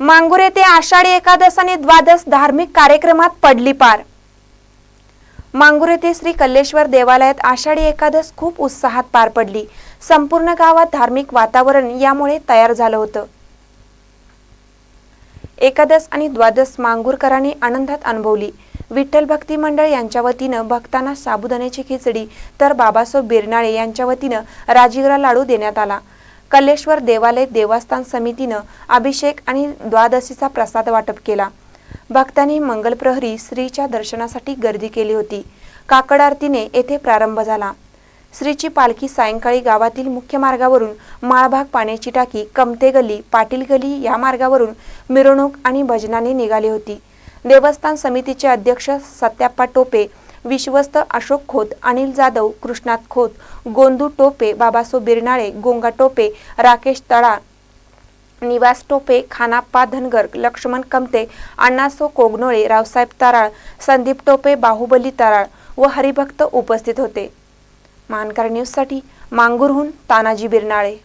मांगूर येथे आषाढी एकादश आणि द्वादश धार्मिक कार्यक्रमात पडली पार. मांगूर येथे श्री कल्लेश्वर देवालयात आषाढी एकादश खूप उत्साहात पार पडली. संपूर्ण गावात धार्मिक वातावरण यामुळे तयार झालं होतं. एकादश आणि द्वादश मांगूरकरांनी आनंदात अनुभवली. विठ्ठल भक्ती मंडळ यांच्या वतीनं भक्तांना साबुदाण्याची खिचडी तर बाबासाहेब बिरनाळे यांच्या वतीनं राजीगरा लाडू देण्यात आला. कल्लेश्वर देवालय देवस्थान समितीनं अभिषेक आणि द्वादशीचा प्रसाद वाटप केला. भक्तांनी मंगलप्रहरी श्रीच्या दर्शनासाठी गर्दी केली होती. काकड आरतीने येथे प्रारंभ झाला. श्रीची पालखी सायंकाळी गावातील मुख्य मार्गावरून माळभाग पाण्याची टाकी कमते गली पाटील गली या मार्गावरून मिरवणूक आणि भजनाने निघाली होती. देवस्थान समितीचे अध्यक्ष सत्याप्पा टोपे विश्वस्त अशोक खोत अनिल जाधव कृष्णात खोत गोंदू टोपे बाबासो बिरनाळे गोंगा टोपे राकेश तळा निवास टोपे खानाप्पा धनगर लक्ष्मण कमते अण्णासो कोगनोळे रावसाहेब तराळ संदीप टोपे बाहुबली तराळ व हरिभक्त उपस्थित होते. मानकर न्यूजसाठी मांगूरहून तानाजी बिरनाळे.